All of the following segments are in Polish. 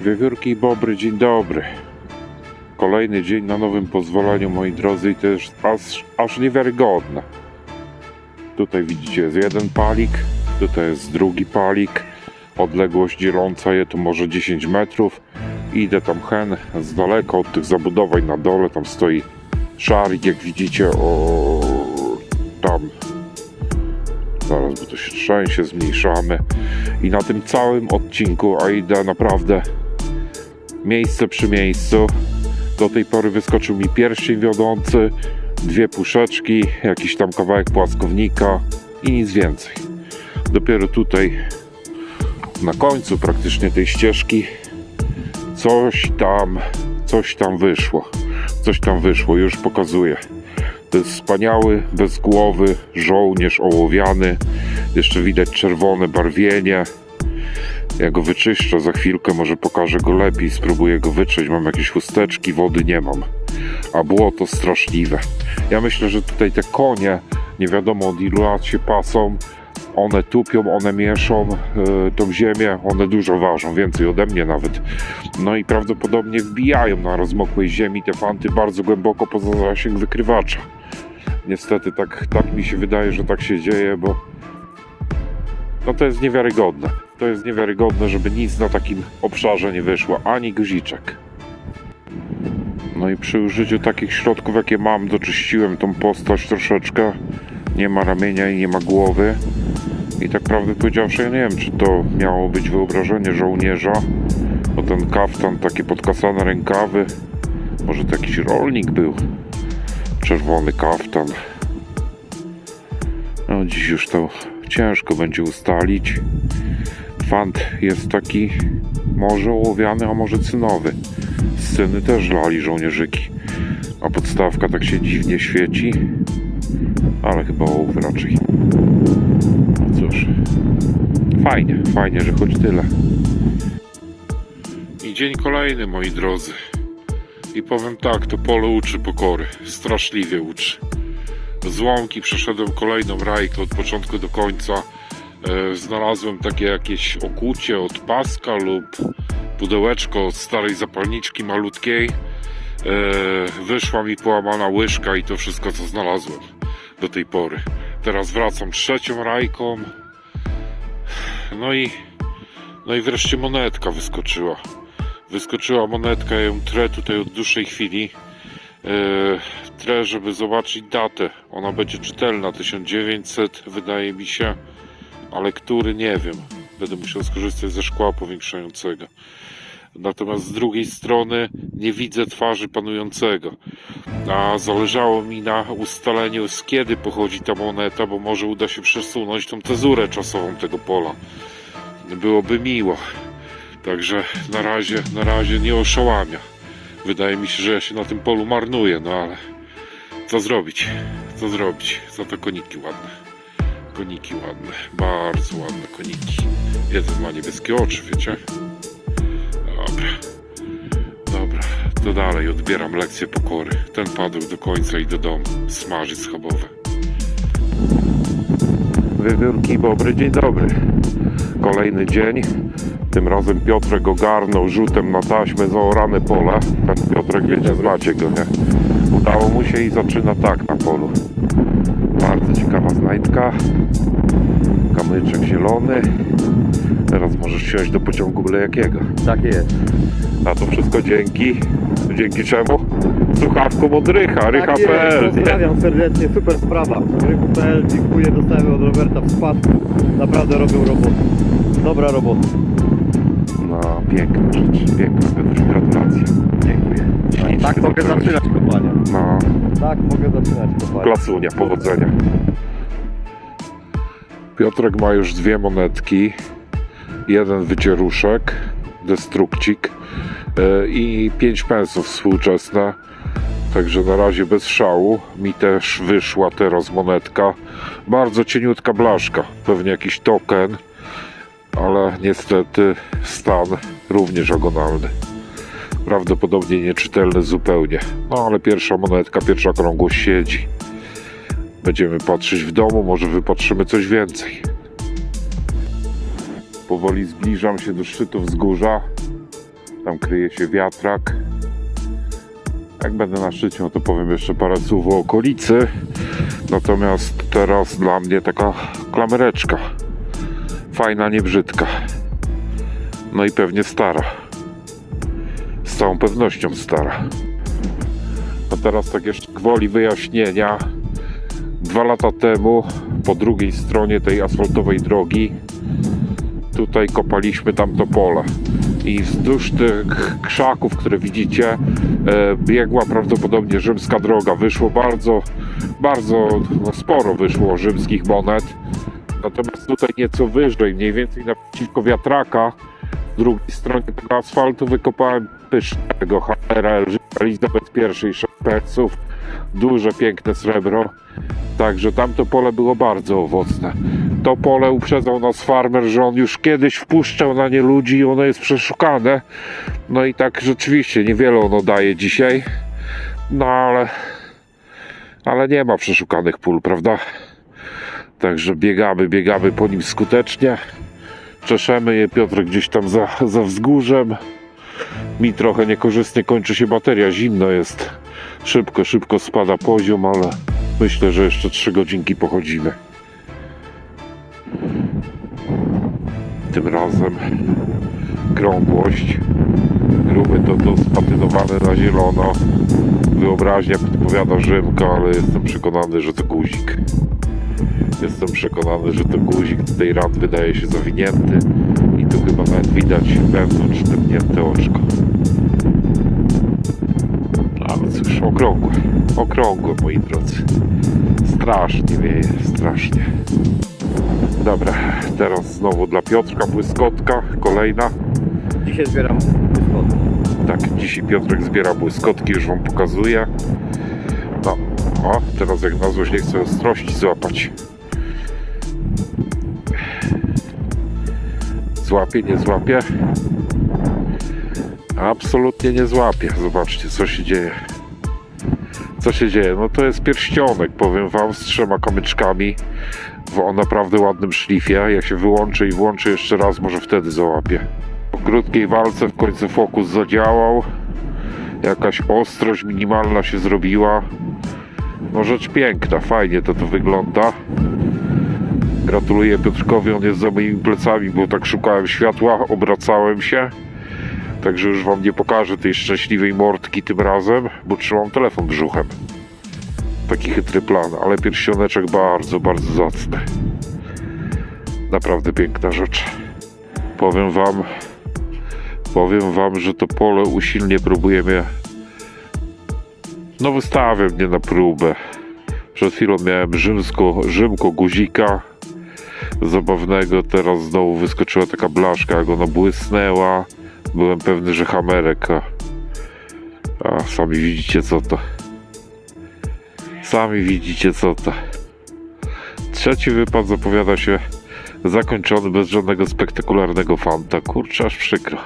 Wiewiórki i bobry, dzień dobry. Kolejny dzień na nowym pozwoleniu, moi drodzy, i to jest aż, aż niewiarygodne. Tutaj widzicie, jest jeden palik, tutaj jest drugi palik. Odległość dzieląca je to może 10 metrów. Idę tam hen z daleka od tych zabudowań na dole, tam stoi szarik, jak widzicie, o tam. Zaraz, bo to się trzęsie, zmniejszamy. I na tym całym odcinku, a idę naprawdę miejsce przy miejscu. Do tej pory wyskoczył mi pierścień wiodący, dwie puszeczki, jakiś tam kawałek płaskownika i nic więcej. Dopiero tutaj na końcu praktycznie tej ścieżki coś tam, coś tam wyszło. Coś tam wyszło, już pokazuję. To jest wspaniały, bez głowy żołnierz ołowiany. Jeszcze widać czerwone barwienie. Ja go wyczyszczę za chwilkę, może pokażę go lepiej, spróbuję go wytrzeć. Mam jakieś chusteczki, wody nie mam. A było to straszliwe. Ja myślę, że tutaj te konie, nie wiadomo od ilu lat się pasą, one tupią, one mieszą yy, tą ziemię, one dużo ważą, więcej ode mnie nawet. No i prawdopodobnie wbijają na rozmokłej ziemi te fanty bardzo głęboko poza zasięg wykrywacza. Niestety tak, tak mi się wydaje, że tak się dzieje, bo no to jest niewiarygodne. To jest niewiarygodne, żeby nic na takim obszarze nie wyszło, ani guziczek. No i przy użyciu takich środków, jakie mam, doczyściłem tą postać troszeczkę. Nie ma ramienia i nie ma głowy. I tak prawdę powiedziawszy, ja nie wiem, czy to miało być wyobrażenie żołnierza, bo ten kaftan, takie podkasane rękawy, może to jakiś rolnik był. Czerwony kaftan. No dziś już to ciężko będzie ustalić. Fant jest taki może ołowiany, a może cynowy. Sceny też lali żołnierzyki. A podstawka tak się dziwnie świeci. Ale chyba ołów raczej. No cóż. Fajnie, fajnie, że choć tyle. I dzień kolejny, moi drodzy. I powiem tak, to pole uczy pokory. Straszliwie uczy. Z łąki przeszedłem kolejną rajkę od początku do końca. E, znalazłem takie jakieś okucie od paska lub pudełeczko od starej zapalniczki malutkiej. E, wyszła mi połamana łyżka i to wszystko co znalazłem do tej pory. Teraz wracam trzecią rajką. No i no i wreszcie monetka wyskoczyła. Wyskoczyła monetka, ja ją trę tutaj od dłuższej chwili. E, trę, żeby zobaczyć datę. Ona będzie czytelna, 1900 wydaje mi się, ale który nie wiem. Będę musiał skorzystać ze szkła powiększającego. Natomiast z drugiej strony nie widzę twarzy panującego. A zależało mi na ustaleniu z kiedy pochodzi ta moneta, bo może uda się przesunąć tą tezurę czasową tego pola. Byłoby miło. Także na razie, na razie nie oszałamia. Wydaje mi się, że ja się na tym polu marnuję, no ale co zrobić? Co zrobić? Za to koniki ładne. Koniki ładne, bardzo ładne koniki. Jeden ma niebieskie oczy, wiecie? Dobra. Dobra, to dalej odbieram lekcję pokory. Ten padł do końca i do domu. Smażyć schabowe. Wiewiórki bobry, dzień dobry. Kolejny dzień. Tym razem Piotrek ogarnął rzutem na taśmę zaorane pole. Ten Piotrek, wiecie, znacie go, nie? Udało mu się i zaczyna tak na polu. Bardzo ciekawa znajdka. Kamyczek zielony. Teraz możesz siąść do pociągu byle jakiego. Tak jest. A to wszystko dzięki. Dzięki czemu? Słuchawkom od Rycha, Tak jest, Rycha.pl. nie? pozdrawiam serdecznie, super sprawa. Ryku.pl, dziękuję, dostałem od Roberta w spadku. Naprawdę robią robotę. Dobra robota. No, piękna rzecz, piękna Piotr, gratulacje. Dziękuję. Tak mogę zaczynać kopanie. No, Tak mogę zaczynać kopanie. klasunia, powodzenia. Piotrek ma już dwie monetki, jeden wycieruszek, destrukcik e, i pięć pensów współczesne. Także na razie bez szału. Mi też wyszła teraz monetka. Bardzo cieniutka blaszka. Pewnie jakiś token, ale niestety stan również ogonalny. Prawdopodobnie nieczytelny zupełnie. No ale pierwsza monetka, pierwsza krągłość siedzi. Będziemy patrzeć w domu, może wypatrzymy coś więcej. Powoli zbliżam się do szczytu wzgórza. Tam kryje się wiatrak. Jak będę na szczycie, no to powiem jeszcze parę słów o okolicy. Natomiast teraz dla mnie taka klamereczka. Fajna, nie brzydka. No i pewnie stara. Z całą pewnością stara. A teraz tak jeszcze gwoli wyjaśnienia. Dwa lata temu po drugiej stronie tej asfaltowej drogi tutaj kopaliśmy tamto pole i wzdłuż tych krzaków, które widzicie e, biegła prawdopodobnie rzymska droga. Wyszło bardzo, bardzo no sporo wyszło rzymskich monet. Natomiast tutaj nieco wyżej, mniej więcej naprzeciwko wiatraka, z drugiej stronie tego asfaltu wykopałem pysznego Hamera Elizabeth I 6 pensów. Duże, piękne srebro. Także tamto pole było bardzo owocne. To pole uprzedzał nas farmer, że on już kiedyś wpuszczał na nie ludzi i ono jest przeszukane. No i tak rzeczywiście niewiele ono daje dzisiaj. No ale ale nie ma przeszukanych pól, prawda? Także biegamy, biegamy po nim skutecznie. Czeszemy je, Piotr gdzieś tam za, za wzgórzem. Mi trochę niekorzystnie kończy się bateria, zimno jest. Szybko, szybko spada poziom, ale myślę, że jeszcze 3 godzinki pochodzimy. Tym razem krągłość. Gruby to, to spatynowane na zielono. Wyobraźnia podpowiada Rzymka, ale jestem przekonany, że to guzik. Jestem przekonany, że to guzik tej rad wydaje się zawinięty i tu chyba nawet widać wewnątrz tępnięte oczko. Ale cóż, okrągłe, okrągłe moi drodzy. Strasznie wieje, strasznie. Dobra, teraz znowu dla Piotrka błyskotka, kolejna. Dzisiaj zbieram błyskotki. Tak, dzisiaj Piotrek zbiera błyskotki, już wam pokazuję. No, o, teraz jak na złość nie chcę ostrości złapać. Złapie, nie złapie? Absolutnie nie złapie. Zobaczcie, co się dzieje. Co się dzieje? No to jest pierścionek, powiem wam, z trzema kamyczkami w naprawdę ładnym szlifie. Jak się wyłączy i włączy jeszcze raz, może wtedy załapie. Po krótkiej walce w końcu fokus zadziałał. Jakaś ostrość minimalna się zrobiła. No rzecz piękna, fajnie to to wygląda. Gratuluję Piotrkowi, on jest za moimi plecami, bo tak szukałem światła, obracałem się. Także już wam nie pokażę tej szczęśliwej mordki tym razem, bo trzymam telefon brzuchem. Taki chytry plan, ale pierścioneczek bardzo, bardzo zacny. Naprawdę piękna rzecz. Powiem wam, powiem wam, że to pole usilnie próbuje mnie. No wystawia mnie na próbę. Przed chwilą miałem rzymsko, rzymko guzika zabawnego, teraz znowu wyskoczyła taka blaszka, jak ona błysnęła. Byłem pewny, że hamerek, a, a sami widzicie co to. Sami widzicie co to. Trzeci wypad zapowiada się zakończony bez żadnego spektakularnego fanta. Kurczę, aż przykro.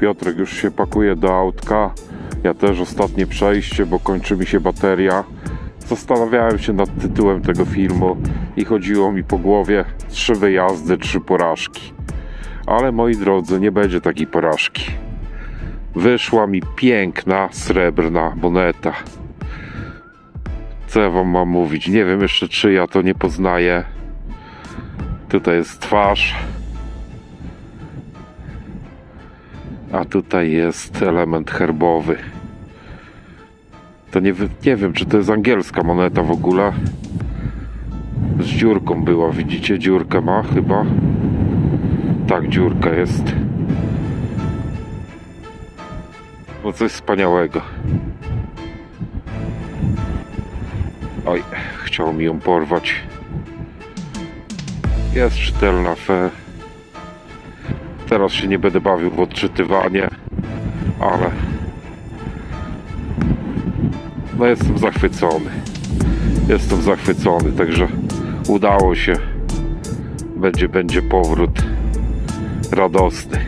Piotrek już się pakuje do autka. Ja też ostatnie przejście, bo kończy mi się bateria. Zastanawiałem się nad tytułem tego filmu i chodziło mi po głowie trzy wyjazdy, trzy porażki. Ale moi drodzy, nie będzie takiej porażki. Wyszła mi piękna srebrna moneta. Co ja wam mam mówić? Nie wiem jeszcze czy ja to nie poznaję. Tutaj jest twarz. A tutaj jest element herbowy. To nie, nie wiem, czy to jest angielska moneta w ogóle. Z dziurką była, widzicie? Dziurkę ma chyba. Tak, dziurka jest. No coś wspaniałego. Oj, chciał mi ją porwać. Jest czytelna fe. Teraz się nie będę bawił w odczytywanie, ale no jestem zachwycony. Jestem zachwycony, także udało się. Będzie, będzie powrót radosny.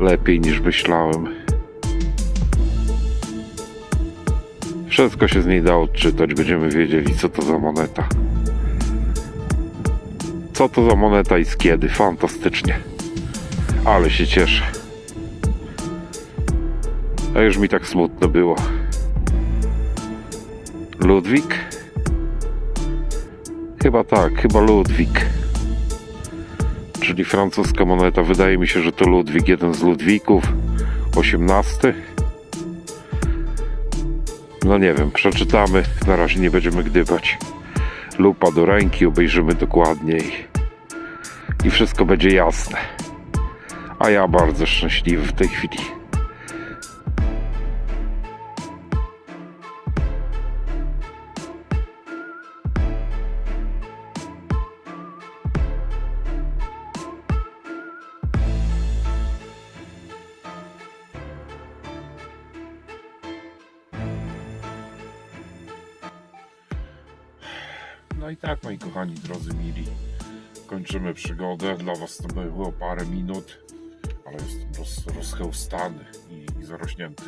Lepiej niż myślałem. Wszystko się z niej da odczytać, będziemy wiedzieli co to za moneta. Co to za moneta i z kiedy? Fantastycznie. Ale się cieszę. A już mi tak smutno było. Ludwik? Chyba tak, chyba Ludwik. Czyli francuska moneta. Wydaje mi się, że to Ludwik, jeden z Ludwików. 18. No nie wiem, przeczytamy. Na razie nie będziemy gdybać. Lupa do ręki, obejrzymy dokładniej. I wszystko będzie jasne. A ja bardzo szczęśliwy w tej chwili. I tak, moi kochani, drodzy mili, kończymy przygodę. Dla was to było parę minut, ale jestem roz, rozchełstany i, i zarośnięty.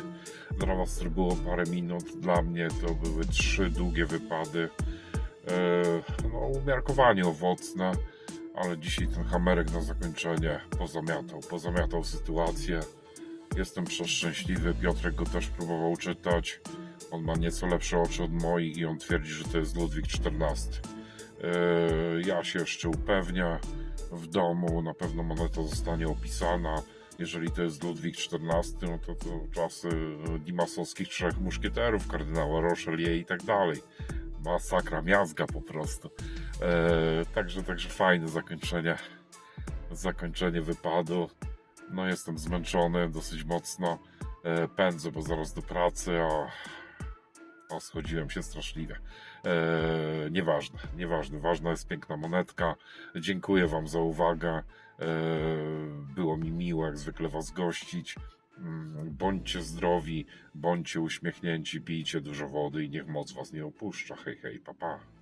Dla was to było parę minut, dla mnie to były trzy długie wypady. E, no, umiarkowanie owocne, ale dzisiaj ten hamerek na zakończenie pozamiatał, pozamiatał sytuację. Jestem przeszczęśliwy, Piotrek go też próbował czytać. On ma nieco lepsze oczy od moich i on twierdzi, że to jest Ludwik XIV. Yy, Ja się jeszcze upewnię w domu, na pewno moneta zostanie opisana. Jeżeli to jest Ludwik XIV, no to to czasy dimasowskich trzech muszkieterów, kardynała Rochelier i tak dalej. Masakra, miazga po prostu. Yy, Także, także fajne zakończenie. Zakończenie wypadu. No jestem zmęczony dosyć mocno. Pędzę, bo zaraz do pracy, a, a schodziłem się straszliwie. E, nieważne, nieważne. Ważna jest piękna monetka. Dziękuję Wam za uwagę. E, było mi miło, jak zwykle Was gościć. Mm, Bądźcie zdrowi, bądźcie uśmiechnięci, pijcie dużo wody i niech moc Was nie opuszcza. Hej, hej, papa. Pa.